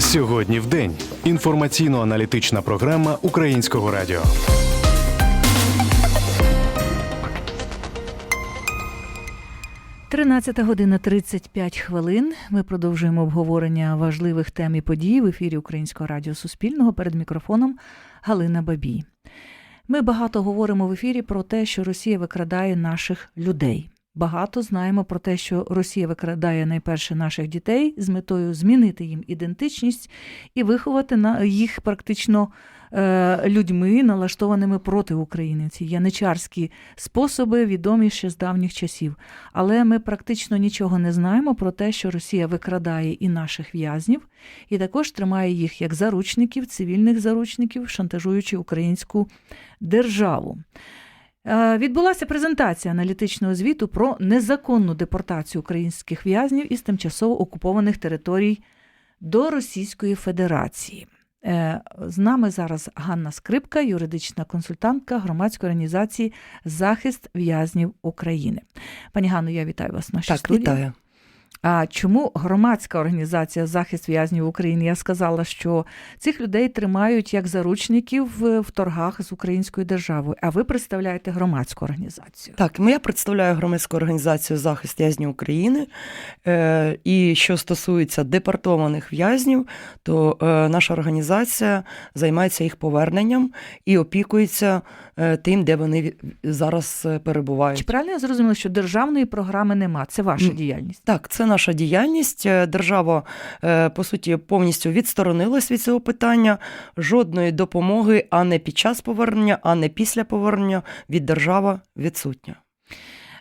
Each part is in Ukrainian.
Сьогодні в день. Інформаційно-аналітична програма Українського радіо. Тринадцята година 35 хвилин. Ми продовжуємо обговорення важливих тем і подій в ефірі Українського радіо Суспільного перед мікрофоном Галина Бабій. Ми багато говоримо в ефірі про те, що Росія викрадає наших людей. Багато знаємо про те, що Росія викрадає найперше наших дітей з метою змінити їм ідентичність і виховати на їх практично е, людьми, налаштованими проти України. Ці яничарські способи відомі ще з давніх часів. Але ми практично нічого не знаємо про те, що Росія викрадає і наших в'язнів, і також тримає їх як заручників, цивільних заручників, шантажуючи українську державу. Е, Відбулася презентація аналітичного звіту про незаконну депортацію українських в'язнів із тимчасово окупованих територій до Російської Федерації. Е, З нами зараз Ганна Скрипка, юридична консультантка громадської організації Захист в'язнів України. Пані Ганно, я вітаю вас в нашій Так, студії. вітаю. А чому громадська організація Захист в'язнів України? Я сказала, що цих людей тримають як заручників в торгах з українською державою. А ви представляєте громадську організацію? Так, ну, я представляю громадську організацію захист в'язнів України. Е, і що стосується депортованих в'язнів, то е, наша організація займається їх поверненням і опікується тим, де вони зараз е, перебувають. Чи правильно я зрозуміла, що державної програми нема? Це ваша діяльність? Так, це наша діяльність. Е, Держава, е, по суті, повністю відсторонилась від цього питання. Жодної допомоги, а не під час повернення, а не після повернення від держави відсутня.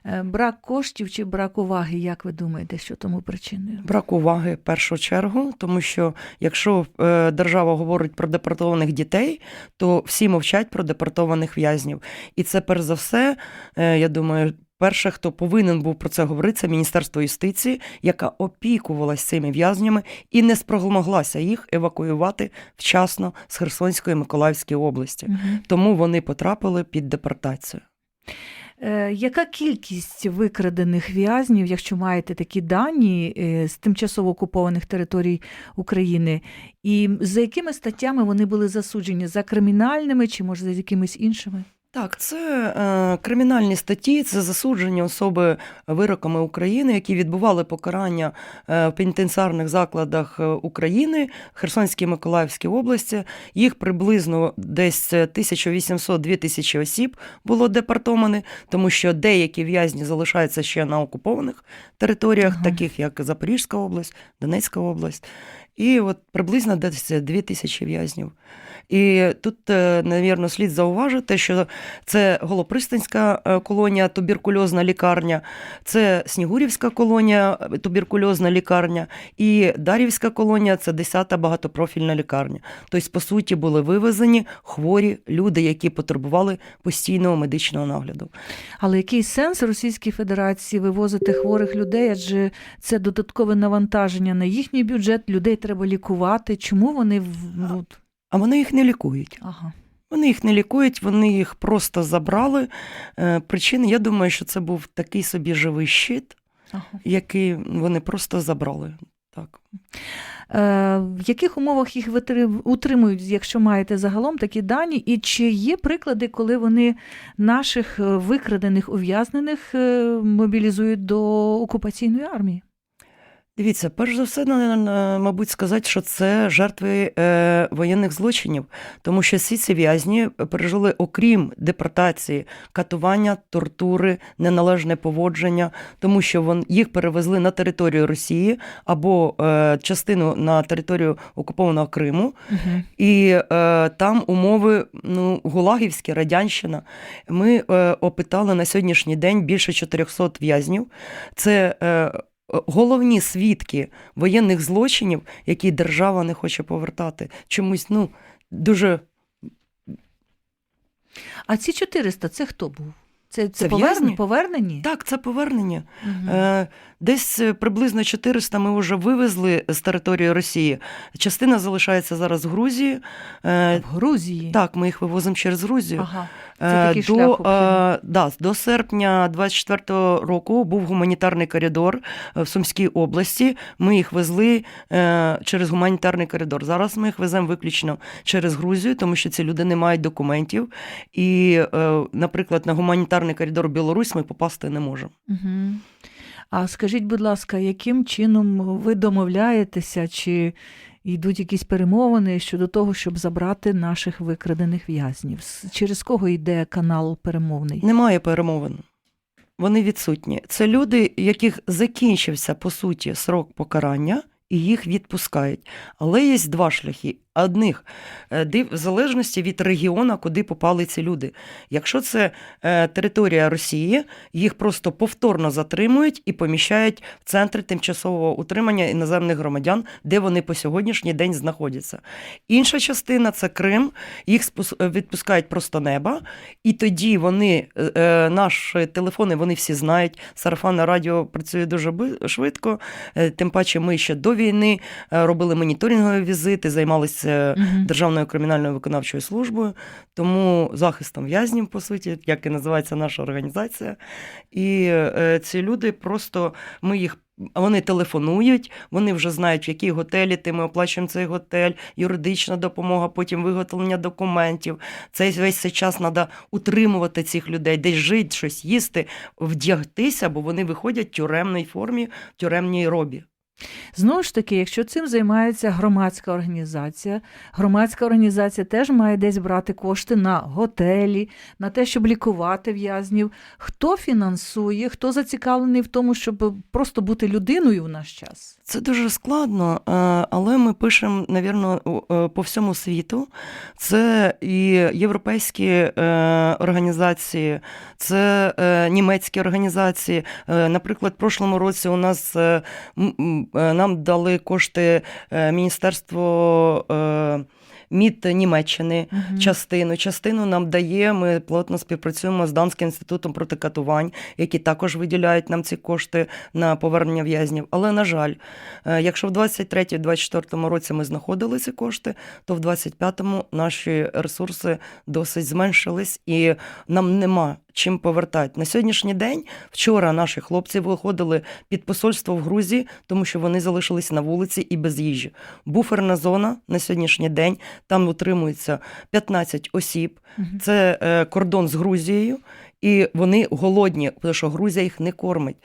Е, Брак коштів чи брак уваги? Як ви думаєте, що тому причиною? Брак уваги в першу чергу, тому що якщо е, держава говорить про депортованих дітей, то всі мовчать про депортованих в'язнів. І це перш за все, е, я думаю. Перше, хто повинен був про це говорити, це Міністерство юстиції, яка опікувалась цими в'язнями і не спромоглася їх евакуювати вчасно з Херсонської Миколаївської області. Мгм. Тому вони потрапили під депортацію. Е, Яка кількість викрадених в'язнів, якщо маєте такі дані е, з тимчасово окупованих територій України, і за якими статтями вони були засуджені? За кримінальними чи може за якимись іншими? Так, це е, кримінальні статті, це засуджені особи вироками України, які відбували покарання е, в пенітенціарних закладах е, України, Херсонській Миколаївській області. Їх приблизно десь 1800-2000 осіб було депортовано, тому що деякі в'язні залишаються ще на окупованих територіях, Ага. таких як Запорізька область, Донецька область. І от приблизно десь 2000 в'язнів. І тут, е, навірно, слід зауважити, що це Голопристанська е, колонія, туберкульозна лікарня, це Снігурівська колонія, е, туберкульозна лікарня, і Дарівська колонія це 10-та багатопрофільна лікарня. Тобто, по суті, були вивезені хворі люди, які потребували постійного медичного нагляду. Але який сенс Російській Федерації вивозити хворих людей? Адже це додаткове навантаження на їхній бюджет, людей треба лікувати. Чому вони в... А вони їх не лікують. ага. Вони їх не лікують, вони їх просто забрали. Е, Причини, я думаю, що це був такий собі живий щит, ага. який вони просто забрали. Так. Е, в яких умовах їх утримують, якщо маєте загалом такі дані? І чи є приклади, коли вони наших е, викрадених ув'язнених е, мобілізують до окупаційної армії? Дивіться, перш за все, мабуть, сказати, що це жертви е, воєнних злочинів, тому що всі ці в'язні пережили, окрім депортації, катування, тортури, неналежне поводження, тому що вон, їх перевезли на територію Росії або е, частину на територію окупованого Криму. Угу. І е, там умови ну, гулагівські, радянщина. Ми е, опитали на сьогоднішній день більше 400 в'язнів. Це е, головні свідки воєнних злочинів, які держава не хоче повертати. Чомусь ну, дуже А ці 400 це хто був? Це, це, Це повернені? повернені? Так, це повернення. Е, Десь е, приблизно 400 ми вже вивезли з території Росії. Частина залишається зараз в Грузії. Е, В Грузії. Так, ми їх вивозимо через Грузію. Ага. Це такий до, шлях е, да, до серпня 24-го року був гуманітарний коридор в Сумській області. Ми їх везли через гуманітарний коридор. Зараз ми їх веземо виключно через Грузію, тому що ці люди не мають документів. І, наприклад, на гуманітарний коридор Білорусь ми попасти не можемо. Угу. А скажіть, будь ласка, яким чином ви домовляєтеся, чи йдуть якісь перемовини щодо того, щоб забрати наших викрадених в'язнів? Через кого йде канал перемовний? Немає перемовин. Вони відсутні. Це люди, яких закінчився по суті срок покарання, і їх відпускають. Але є два шляхи. Одних е, в залежності від регіону, куди попали ці люди. Якщо це е, територія Росії, їх просто повторно затримують і поміщають в центри тимчасового утримання іноземних громадян, де вони по сьогоднішній день знаходяться. Інша частина це Крим, їх е, відпускають просто неба, і тоді вони, наші телефони, вони всі знають. Сарафанне радіо працює дуже швидко. Тим паче, ми ще до війни робили моніторингові візити, займалися Мгм. Державною кримінальною виконавчою службою, тому захистом в'язнів, по суті, як і називається наша організація. І е, ці люди просто ми їх. Вони телефонують, вони вже знають, в якій готелі ти ми оплачуємо цей готель, юридична допомога, потім виготовлення документів. Цей весь цей час треба утримувати цих людей, десь жити, щось їсти, вдягтися, бо вони виходять в тюремній формі, в тюремній робі. Знову ж таки, якщо цим займається громадська організація, громадська організація теж має десь брати кошти на готелі, на те, щоб лікувати в'язнів. Хто фінансує, хто зацікавлений в тому, щоб просто бути людиною в наш час? Це дуже складно, е, але ми пишемо, навірно, е, по всьому світу. Це і європейські е, організації, це німецькі організації. Наприклад, в прошлому році у нас нам дали кошти е, Міністерство е, МІД Німеччини. Мгм. Частину, частину нам дає. Ми плотно співпрацюємо з Данським інститутом проти катувань, які також виділяють нам ці кошти на повернення в'язнів. Але на жаль, е, якщо в 23-24 році ми знаходили ці кошти, то в 25-му наші ресурси досить зменшились, і нам нема чим повертати. На сьогоднішній день вчора наші хлопці виходили під посольство в Грузії, тому що вони залишились на вулиці і без їжі. Буферна зона на сьогоднішній день там утримується 15 осіб. Це е, кордон з Грузією, і вони голодні, тому що Грузія їх не кормить.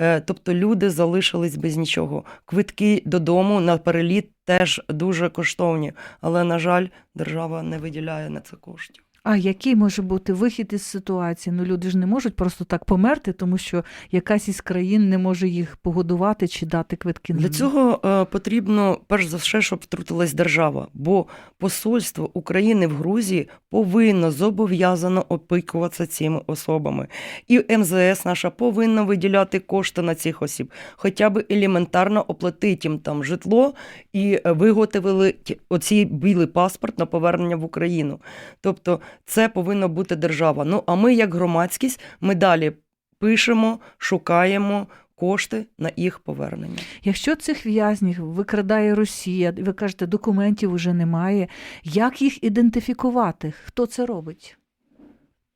Е, тобто люди залишились без нічого. Квитки додому на переліт теж дуже коштовні, але, на жаль, держава не виділяє на це коштів. А який може бути вихід із ситуації? Ну люди ж не можуть просто так померти, тому що якась із країн не може їх погодувати чи дати квитки. Для цього е, потрібно перш за все, щоб втрутилась держава, бо посольство України в Грузії повинно зобов'язано опікуватися цими особами. І МЗС наша повинна виділяти кошти на цих осіб, хоча б елементарно оплатити їм там житло і е, виготовили оцей білий паспорт на повернення в Україну. Тобто це повинна бути держава. Ну а ми, як громадськість, ми далі пишемо, шукаємо. Кошти на їх повернення. Якщо цих в'язнів викрадає Росія, ви кажете, документів уже немає. Як їх ідентифікувати? Хто це робить?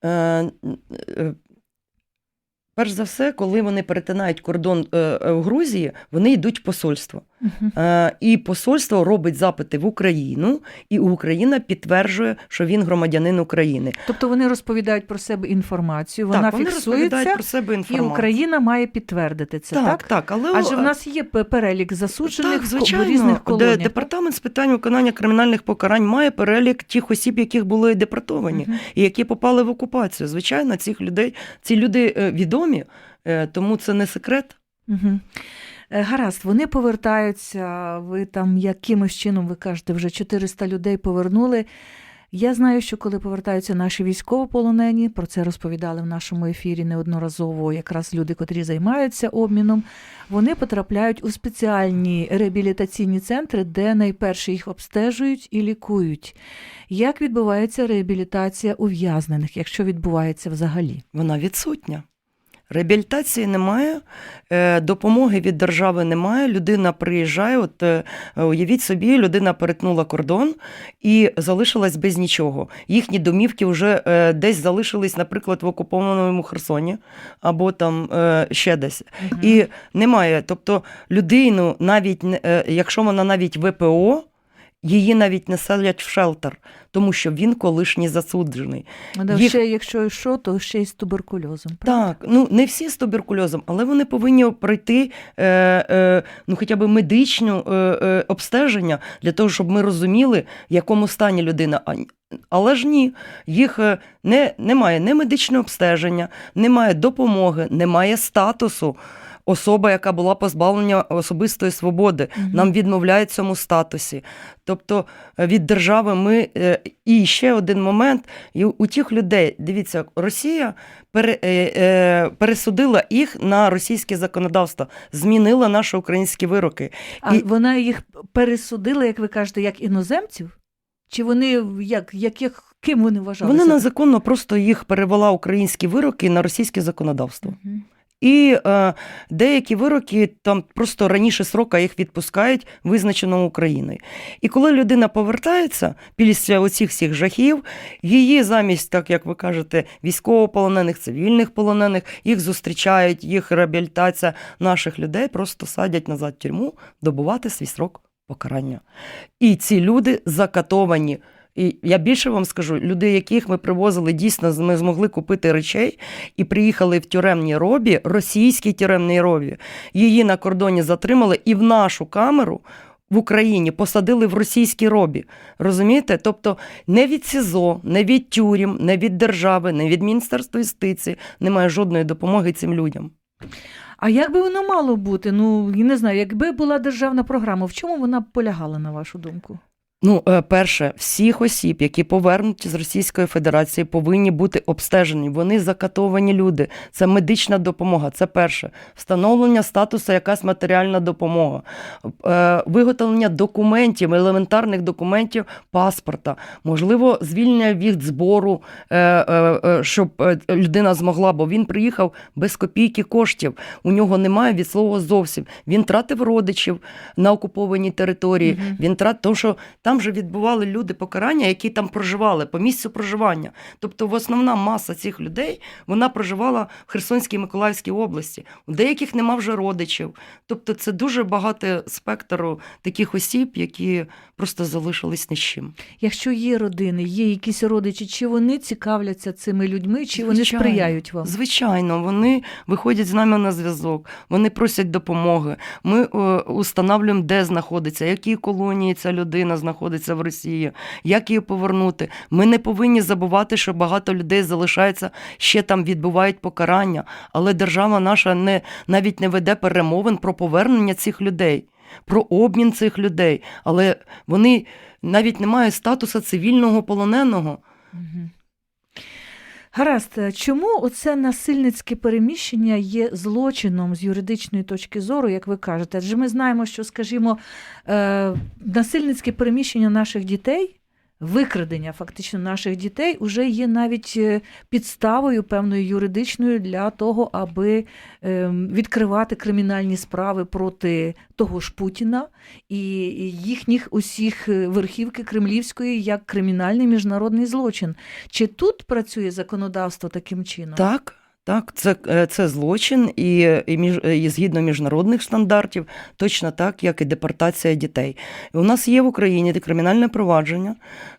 Е, е, Перш за все, коли вони перетинають кордон е, е, в Грузії, вони йдуть в посольство. Е, І посольство робить запити в Україну, і Україна підтверджує, що він громадянин України. Тобто вони розповідають про себе інформацію, вона так, вони фіксується, про себе інформацію. і. Україна має підтвердити це, так, так? так, але Адже в нас є перелік засуджених так, звичайно, в різних колоніях. департамент з питань виконання кримінальних покарань має перелік тих осіб, яких були депортовані. Мгм. і які попали в окупацію. Звичайно, цих людей, ці люди е, відомі, е, тому це не секрет. Угу. Гаразд, вони повертаються, ви там якимось чином, ви кажете, вже 400 людей повернули. Я знаю, що коли повертаються наші військовополонені, про це розповідали в нашому ефірі неодноразово, якраз люди, котрі займаються обміном, вони потрапляють у спеціальні реабілітаційні центри, де найперше їх обстежують і лікують. Як відбувається реабілітація ув'язнених, якщо відбувається взагалі? Вона відсутня. Реабілітації немає, е, допомоги від держави немає. Людина приїжджає. От е, уявіть собі, людина перетнула кордон і залишилась без нічого. Їхні домівки вже е, десь залишились, наприклад, в окупованому Херсоні або там ще десь. І немає. Тобто людину, навіть якщо вона навіть ВПО, її навіть не селять в шелтер, тому що він колишній засуджений. Да, їх- Ще якщо і що, то ще й з туберкульозом. правда? Так, ну не всі з туберкульозом, але вони повинні пройти е, е, ну, хоча б медичне е, е, обстеження для того, щоб ми розуміли, в якому стані людина. Але ж ні, їх е, не, немає ні медичного обстеження, немає допомоги, немає статусу. Особа, яка була позбавлена особистої свободи, Мгм. нам відмовляють в цьому статусі. Тобто е, від держави ми е, і ще один момент. І у тих людей, дивіться, Росія е, пересудила їх на російське законодавство, змінила наші українські вироки. А І- вона їх пересудила, як ви кажете, як іноземців? Чи вони як, яких, ким вони вважалися? Вони незаконно просто їх перевела українські вироки на російське законодавство. Мгм. І е, деякі вироки там просто раніше срока їх відпускають, визначено Україною. І коли людина повертається після оцих всіх жахів, її замість, так як ви кажете, військовополонених, цивільних полонених, їх зустрічають, їх реабілітація наших людей просто садять назад в тюрму добувати свій срок покарання. І ці люди закатовані. І я більше вам скажу, люди, яких ми привозили, дійсно ми змогли купити речей і приїхали в тюремні робі, російській тюремній робі. Її на кордоні затримали і в нашу камеру. В Україні посадили в російській робі. Розумієте? Тобто не від СІЗО, не від тюрім, не від держави, не від Міністерства юстиції немає жодної допомоги цим людям. А як би воно мало бути? Ну, я не знаю, якби була державна програма, в чому вона полягала, на вашу думку? Ну, е, перше, всіх осіб, які повернуті з Російської Федерації, повинні бути обстежені. Вони закатовані люди. Це медична допомога. Це перше. Встановлення статусу, якась матеріальна допомога, Е, виготовлення документів, елементарних документів паспорта, можливо, звільнення від збору, е, щоб людина змогла, бо він приїхав без копійки коштів. У нього немає від слова зовсім. Він тратив родичів на окупованій території. Він трат, тому що там же відбували люди покарання, які там проживали по місцю проживання. Тобто, в основна маса цих людей вона проживала в Херсонській Миколаївській області. У деяких нема вже родичів. Тобто, це дуже багато спектру таких осіб, які просто залишились ні з чим. Якщо є родини, є якісь родичі, чи вони цікавляться цими людьми, чи вони сприяють вам? Звичайно, вони виходять з нами на зв'язок, вони просять допомоги. Ми е, установлюємо, де знаходиться, в якій колонії ця людина знаходиться в Росії, як її повернути. Ми не повинні забувати, що багато людей залишається ще там, відбувають покарання, але держава наша не навіть не веде перемовин про повернення цих людей, про обмін цих людей. Але вони навіть не мають статусу цивільного полоненого. Мгм. Гаразд, е, чому оце насильницьке переміщення є злочином з юридичної точки зору, як ви кажете? Адже ми знаємо, що, скажімо, е, насильницьке переміщення наших дітей, викрадення фактично наших дітей, уже є навіть е, підставою певною юридичною для того, аби е, відкривати кримінальні справи проти того ж Путіна і їхніх усіх е, верхівки кремлівської як кримінальний міжнародний злочин. Чи тут працює законодавство таким чином? Так, так, це, е, це злочин, і, і, між, і згідно міжнародних стандартів, точно так, як і депортація дітей. І у нас є в Україні кримінальне провадження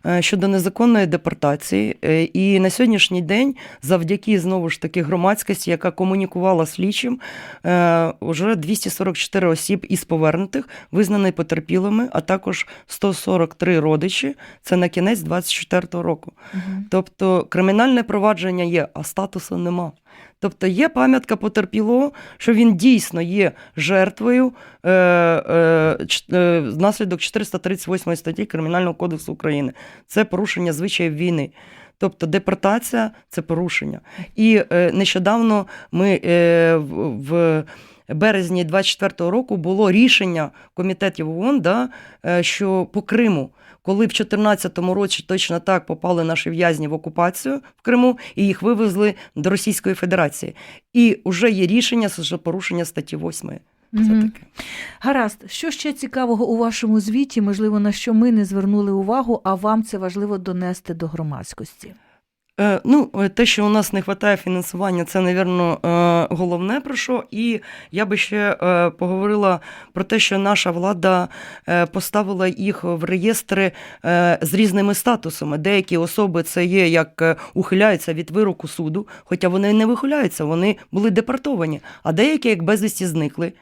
е, щодо незаконної депортації. е, І на сьогоднішній день, завдяки знову ж таки громадськості, яка комунікувала з слідчим, е, уже 244 осіб із повернутих визнані потерпілими, а також 143 родичі. Це на кінець 24 року. Мгм. Тобто кримінальне провадження є, а статусу нема. Тобто є пам'ятка потерпілого, що він дійсно є жертвою е, е, е, внаслідок 438 статті Кримінального кодексу України. Це порушення звичаїв війни. Тобто депортація це порушення. І е, нещодавно ми е, в, в березні 24-го року було рішення комітетів ООН, да, е, що по Криму. Коли в 2014 році точно так попали наші в'язні в окупацію в Криму і їх вивезли до Російської Федерації. І вже є рішення за порушення статті 8. Це угу. таке. Гаразд, що ще цікавого у вашому звіті, можливо, на що ми не звернули увагу, а вам це важливо донести до громадськості? Е, Ну, е, те, що у нас не вистачає фінансування, це, напевно, головне про що. І я би ще е, поговорила про те, що наша влада е, поставила їх в реєстри е, з різними статусами. Деякі особи це є як е, ухиляються від вироку суду, хоча вони не вихиляються, вони були депортовані, а деякі як безвісті зникли.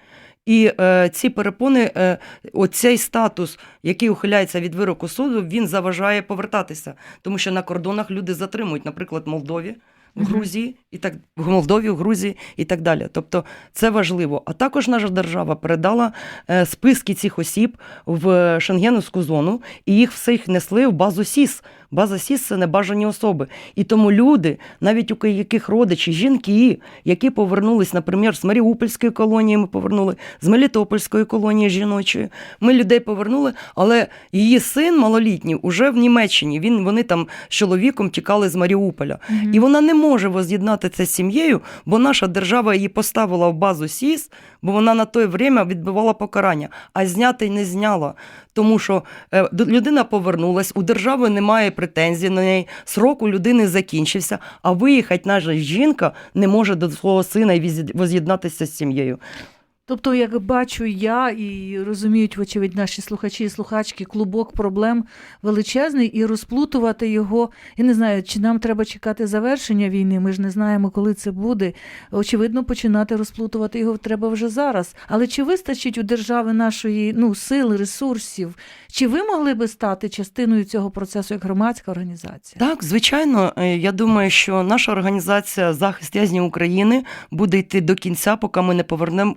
І е, ці перепони, е, оцей статус, який ухиляється від вироку суду, він заважає повертатися, тому що на кордонах люди затримують, наприклад, в Молдові, в Грузії і так в Молдові, в Грузії і так далі. Тобто це важливо. А також наша держава передала е, списки цих осіб в Шенгеновську зону, і їх всіх несли в базу СІС. База СІС це небажані особи. І тому люди, навіть у яких родичі, жінки, які повернулись, наприклад, з Маріупольської колонії, ми повернули, з Мелітопольської колонії жіночої. Ми людей повернули, але її син малолітній уже в Німеччині. Він вони там з чоловіком тікали з Маріуполя. І вона не може воз'єднати це з сім'єю, бо наша держава її поставила в базу СІС, бо вона на той время відбивала покарання, а зняти не зняла. Тому що е, людина повернулась, у держави немає претензій на неї, срок у людини закінчився, а виїхати наша жінка не може до свого сина і воз'єднатися з сім'єю. Тобто, як бачу я і розуміють, вочевидь, наші слухачі і слухачки, клубок проблем величезний, і розплутувати його. Я не знаю, чи нам треба чекати завершення війни. Ми ж не знаємо, коли це буде. Очевидно, починати розплутувати його треба вже зараз. Але чи вистачить у держави нашої ну, сил, ресурсів? Чи ви могли би стати частиною цього процесу як громадська організація? Так, звичайно, Е, я думаю, що наша організація Захист в'язнів України буде йти до кінця, поки ми не повернемо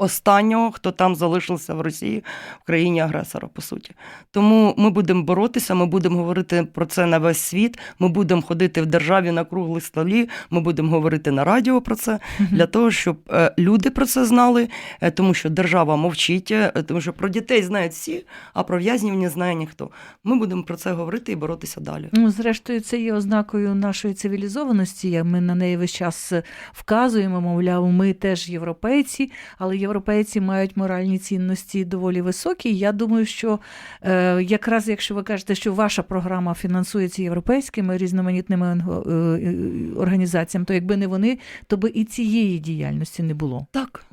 останнього, хто там залишився в Росії, в країні агресора, по суті. Тому ми будемо боротися, ми будемо говорити про це на весь світ. Ми будемо ходити в державі на круглі столі, ми будемо говорити на радіо про це для того, щоб е, люди про це знали, е, тому що держава мовчить, е, тому що про дітей знають всі, а про в'язнів не знає ніхто. Ми будемо про це говорити і боротися далі. Ну, зрештою, це є ознакою нашої цивілізованості. Ми на неї весь час вказуємо, мовляв, ми теж європейці, але європейці мають моральні цінності доволі високі. Я думаю, що е, якраз якщо ви кажете, що ваша програма фінансується європейськими різноманітними е, е, організаціями, то якби не вони, то би і цієї діяльності не було. Так,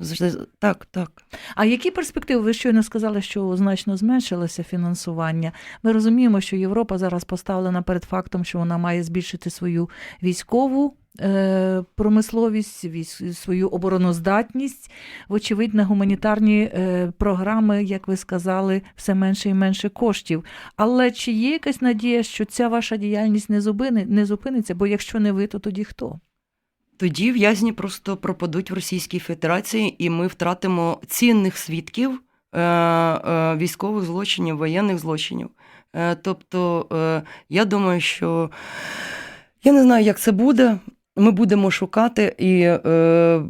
так, так. А які перспективи? Ви щойно сказали, що значно зменшилося фінансування. Ми розуміємо, що Європа зараз поставлена перед фактом, що вона має збільшити свою військову. Е, Промисловість, свою обороноздатність, вочевидь, на гуманітарні е, програми, як ви сказали, все менше і менше коштів. Але чи є якась надія, що ця ваша діяльність не зупини, не зупиниться? Бо якщо не ви, то тоді хто? Тоді в'язні просто пропадуть в Російській Федерації, і ми втратимо цінних свідків е, військових злочинів, воєнних злочинів. Тобто, я думаю, що я не знаю, як це буде. Ми будемо шукати, і е, е,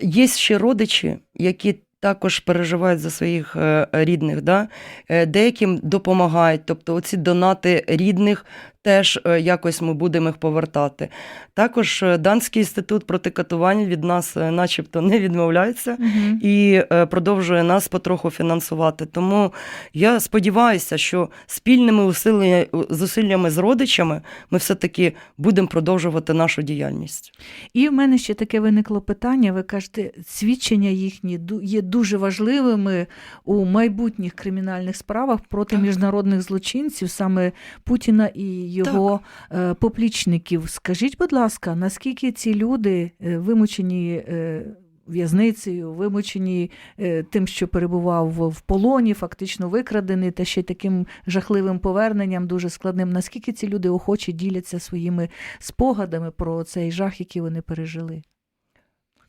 є ще родичі, які також переживають за своїх е, рідних, да? Е, деяким допомагають. Тобто, оці донати рідних теж е, якось ми будемо їх повертати. Також е, Данський інститут проти катувань від нас, е, начебто, не відмовляється Угу. і продовжує нас потроху фінансувати. Тому я сподіваюся, що спільними усилля- зусиллями з родичами ми все-таки будемо продовжувати нашу діяльність. І в мене ще таке виникло питання. Ви кажете, свідчення їхні є дуже важливими у майбутніх кримінальних справах проти Так. міжнародних злочинців, саме Путіна і його так. поплічників. Скажіть, будь ласка, наскільки ці люди е, вимучені е, в'язницею, вимучені е, тим, що перебував в- в полоні, фактично викрадений, та ще таким жахливим поверненням, дуже складним. Наскільки ці люди охоче діляться своїми спогадами про цей жах, який вони пережили?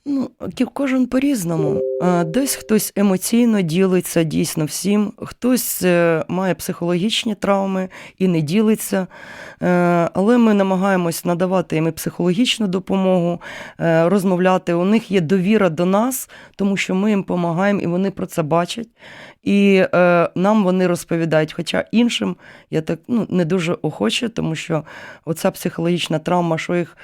Ну, кожен по-різному. Десь хтось емоційно ділиться дійсно всім, хтось е, має психологічні травми і не ділиться. Е, Але ми намагаємось надавати їм і психологічну допомогу, е, розмовляти. У них є довіра до нас, тому що ми їм допомагаємо, і вони про це бачать. І нам вони розповідають. Хоча іншим я так ну, не дуже охоче, тому що оця психологічна травма, що їх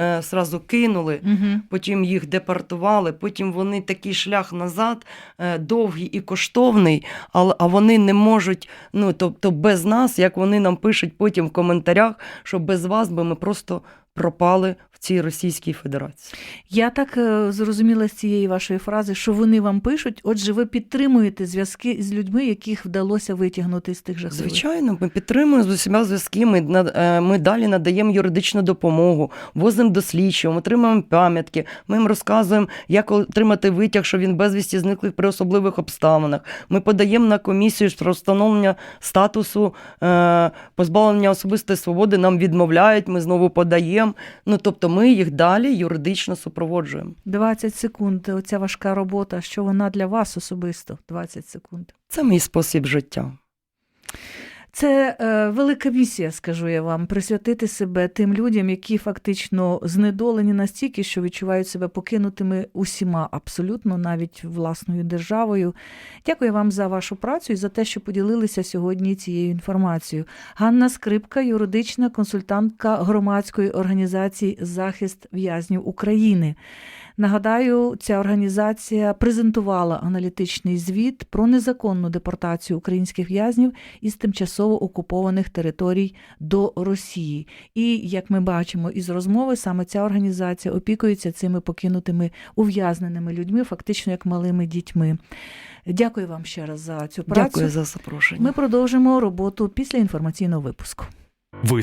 е, сразу кинули, Угу. потім їх депортували, потім вони такий шлях назад, е, довгий і коштовний, а, а вони не можуть, ну тобто без нас, як вони нам пишуть потім в коментарях, що без вас би ми просто пропали цій Російській Федерації. Я так е, зрозуміла з цієї вашої фрази, що вони вам пишуть. Отже, ви підтримуєте зв'язки з людьми, яких вдалося витягнути з тих жахливих. Звичайно, ми підтримуємо з усіма зв'язки. Ми, е, ми далі надаємо юридичну допомогу, возимо до слідчого, отримуємо пам'ятки. Ми їм розказуємо, як отримати витяг, що він безвісті зниклих при особливих обставинах. Ми подаємо на комісію про встановлення статусу е, позбавлення особистої свободи. Нам відмовляють, ми знову подаємо. Ну тобто, ми їх далі юридично супроводжуємо. 20 секунд. Оця важка робота. Що вона для вас особисто? 20 секунд. Це мій спосіб життя. Це е, велика місія, скажу я вам, присвятити себе тим людям, які фактично знедолені настільки, що відчувають себе покинутими усіма, абсолютно навіть власною державою. Дякую вам за вашу працю і за те, що поділилися сьогодні цією інформацією. Ганна Скрипка, юридична консультантка громадської організації Захист в'язнів України. Нагадаю, ця організація презентувала аналітичний звіт про незаконну депортацію українських в'язнів із тимчасово окупованих територій до Росії. І як ми бачимо із розмови, саме ця організація опікується цими покинутими ув'язненими людьми, фактично як малими дітьми. Дякую вам ще раз за цю працю. Дякую за запрошення. Ми продовжимо роботу після інформаційного випуску. Ви